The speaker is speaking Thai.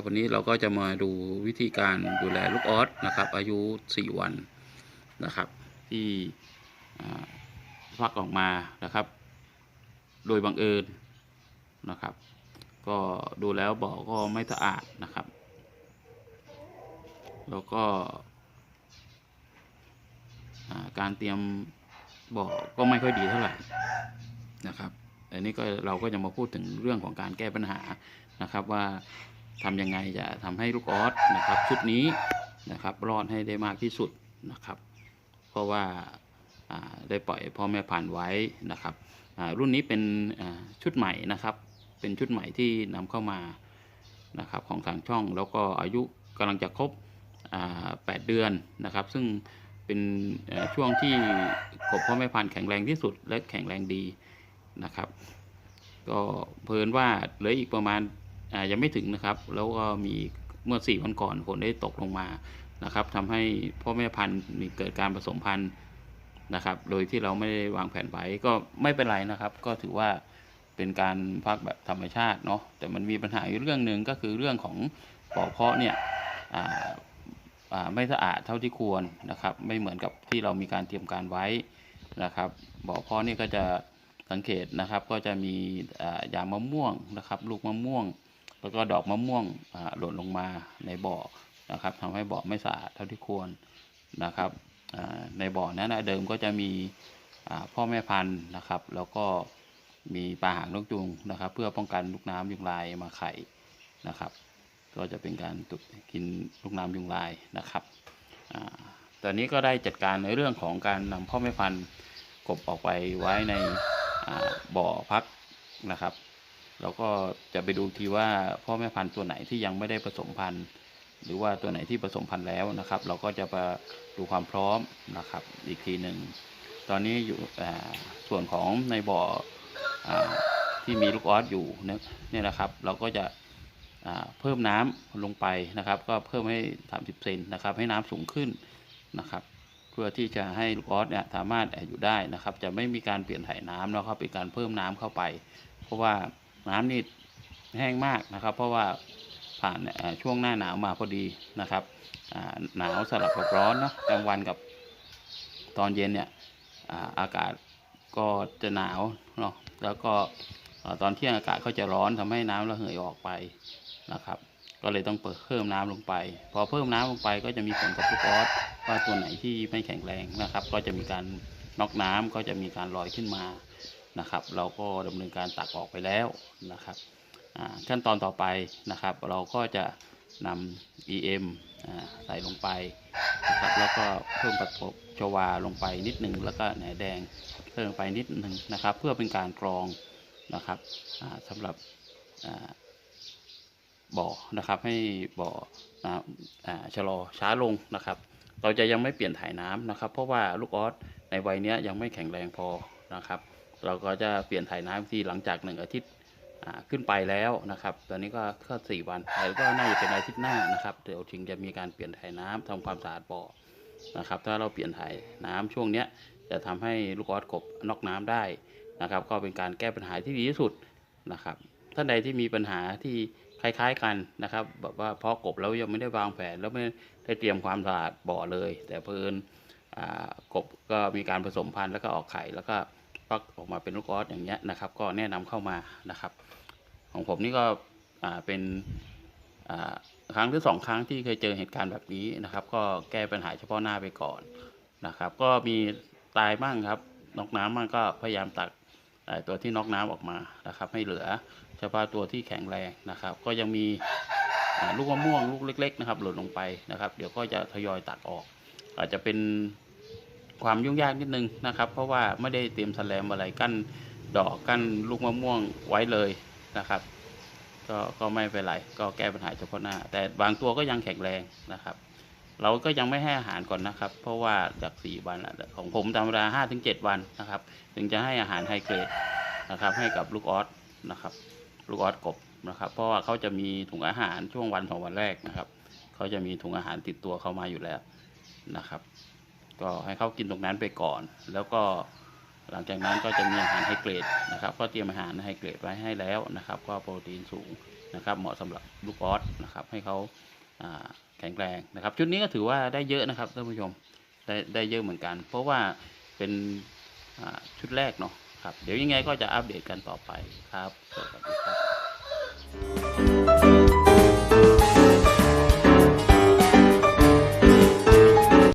นะครับวันนี้เราก็จะมาดูวิธีการดูแลลูกออสนะครับ อายุ 4 วันนะครับ ที่ฟักออกมานะครับ โดยบังเอิญนะครับ ก็ดูแล้วบ่อก็ไม่สะอาดนะครับ แล้วก็การเตรียมบ่อก็ไม่ค่อยดีเท่าไหร่นะครับอันนี้ก็เราก็จะมาพูดถึงเรื่องของการแก้ปัญหานะครับว่า ทำยังไงจะทำให้ลูกออสนะครับชุดนี้นะครับรอดให้ได้มากที่สุดนะครับ เพราะว่าได้ปล่อยพ่อแม่พันไว้นะครับรุ่นนี้เป็นชุดใหม่นะครับ เป็นชุดใหม่ที่นำเข้ามานะครับของทางช่องแล้วก็อายุกำลังจะครบ8 เดือนนะครับ ซึ่งเป็นช่วงที่กบพ่อแม่พันธุ์แข็งแรงที่สุดและแข็งแรงดีนะครับ ก็เพลินว่าเหลืออีกประมาณ ยังไม่ถึงนะครับ แล้วก็มีเมื่อสี่วันก่อนฝนได้ตกลงมานะครับทำให้พ่อแม่พันธุ์มีเกิดการผสมพันธุ์นะครับ โดยที่เราไม่ได้วางแผนไว้ก็ไม่เป็นไรนะครับ ก็ถือว่าเป็นการพักแบบธรรมชาติเนาะแต่มันมีปัญหาอยู่เรื่องหนึ่งก็คือเรื่องของปอเพาะเนี่ยอ่าอ่าไม่สะอาดเท่าที่ควรนะครับ ไม่เหมือนกับที่เรามีการเตรียมการไว้นะครับบ่อเพาะนี่ก็จะสังเกตนะครับ ก็จะมีอ่ายางมะม่วงนะครับ ลูกมะม่วง แล้วก็ดอกมะม่วงหล่นลงมาในบ่อนะครับทำให้บ่อไม่สะอาดเท่าที่ควรนะครับในบ่อนั้นนะเดิมก็จะมีพ่อแม่พันธุ์นะครับ แล้วก็มีปลาหางนกจุงนะครับ เพื่อป้องกันลูกน้ำยุงลายมาไข่นะครับ ก็จะเป็นการตุดกินลูกน้ำยุงลายนะครับอตอนนี้ก็ได้จัดการในเรื่องของการนำพ่อแม่พันธุ์กบออกไปไว้ในบ่อพักนะครับ เราก็จะไปดูทีว่าพ่อแม่พันธุ์ตัวไหนที่ยังไม่ได้ผสมพันธุ์หรือว่าตัวไหนที่ผสมพันธุ์แล้วนะครับ เราก็จะมาดูความพร้อมนะครับอีกทีหนึ่งตอนนี้อยู่อ่าส่วนของในบ่ออาที่มีลูกออสอยู่เนี่ยนะครับ เราก็จะอ่าเพิ่มน้ำลงไปนะครับ ก็เพิ่มให้ 30 เซนนะครับ ให้น้ำสูงขึ้นนะครับ เพื่อที่จะให้ลูกออสเนี่ยสามารถอยู่ได้นะครับ จะไม่มีการเปลี่ยนถ่ายน้ำนะครับเป็นการเพิ่มน้ำเข้าไป เพราะว่า น้ำนี่แห้งมากนะครับ เพราะว่าผ่านช่วงหน้าหนาวมาพอดีนะครับหนาวสลับกับร้อนเนาะกลางวันกับตอนเย็นเนี่ยอากาศก็จะหนาวเนาะแล้วก็ตอนเที่ยงอากาศก็จะร้อนทำให้น้ำระเหยออกไปนะครับ ก็เลยต้องเปิดเพิ่มน้ำลงไป พอเพิ่มน้ำลงไปก็จะมีผลกับลูกออสว่าตัวไหนที่ไม่แข็งแรงนะครับ ก็จะมีการน็อกน้ำก็จะมีการลอยขึ้นมา นะครับ เราก็ดำเนินการตักออกไปแล้วนะครับขั้นตอนต่อไปนะครับ เราก็จะนำ EM อ่าใส่ลงไปนะครับแล้วก็เพิ่มปฐบชวาลงไปนิดหนึ่งแล้วก็แหนแดงเพิ่มลงไปนิดหนึ่งนะครับ เพื่อเป็นการกรองนะครับอ่าสำหรับบ่อนะครับให้บ่อน้ำอ่าชะลอช้าลงนะครับ เราจะยังไม่เปลี่ยนถ่ายน้ำนะครับ เพราะว่าลูกออสในวัยนี้ยังไม่แข็งแรงพอนะครับ เราก็จะเปลี่ยนถ่ายน้ำที่หลังจากหนึ่งอาทิตย์ขึ้นไปแล้วนะครับ ตอนนี้ก็แค่สี่วันแล้วก็น่าจะเป็นอาทิตย์หน้านะครับเดี๋ยวถึงจะมีการเปลี่ยนถ่ายน้ำทำความสะอาดบ่อนะครับ ถ้าเราเปลี่ยนถ่ายน้ำช่วงเนี้ยจะทำให้ลูกออสกบนอกน้ำได้นะครับ ก็เป็นการแก้ปัญหาที่ดีที่สุดนะครับ ท่านใดที่มีปัญหาที่คล้ายๆกันนะครับแบบว่าเพาะกบแล้วยังไม่ได้วางแผนแล้วไม่ได้เตรียมความสะอาดบ่อเลย แต่เพลินอ่ากบก็มีการผสมพันธุ์แล้วก็ออกไข่แล้วก็ ฟักออกมาเป็นลูกออสอย่างเงี้ยนะครับ ก็แนะนำเข้ามานะครับ ของผมนี่ก็เป็นครั้งหรือสองครั้งที่เคยเจอเหตุการณ์แบบนี้นะครับ ก็แก้ปัญหาเฉพาะหน้าไปก่อนนะครับ ก็มีตายบ้างครับนอกน้ำมันก็พยายามตักตัวที่นอกน้ำออกมานะครับ ให้เหลือเฉพาะตัวที่แข็งแรงนะครับ ก็ยังมีลูกมะม่วงลูกเล็ก ๆ นะครับ หล่นลงไปนะครับ เดี๋ยวก็จะทยอยตักออก อาจจะเป็น ความยุ่งยากนิดนึงนะครับ เพราะว่าไม่ได้เตรียมแสลมอะไรกั้นดอกกั้นลูกมะม่วงไว้เลยนะครับ ก็ก็ไม่เป็นไรก็แก้ปัญหาเฉพาะหน้า แต่บางตัวก็ยังแข็งแรงนะครับ เราก็ยังไม่ให้อาหารก่อนนะครับ เพราะว่าจากสี่วันของผมธรรมดาห้าถึงเจ็ดวันนะครับ ถึงจะให้อาหารไฮเกรดนะครับ ให้กับลูกออสนะครับ ลูกออสกบนะครับ เพราะว่าเขาจะมีถุงอาหารช่วงวันสองวันแรกนะครับเขาจะมีถุงอาหารติดตัวเขามาอยู่แล้วนะครับ ก็ให้เขากินตรงนั้นไปก่อน แล้วก็หลังจากนั้นก็จะมีอาหารไฮเกรดนะครับ ก็เตรียมอาหารไฮเกรดไว้ให้แล้วนะครับ ก็โปรตีนสูงนะครับ เหมาะสำหรับลูกออสนะครับ ให้เขาแข็งแรงนะครับ ชุดนี้ก็ถือว่าได้เยอะนะครับท่านผู้ชมได้ได้เยอะเหมือนกัน เพราะว่าเป็นชุดแรกเนาะครับ เดี๋ยวยังไงก็จะอัปเดตกันต่อไปครับสวัสดีครับ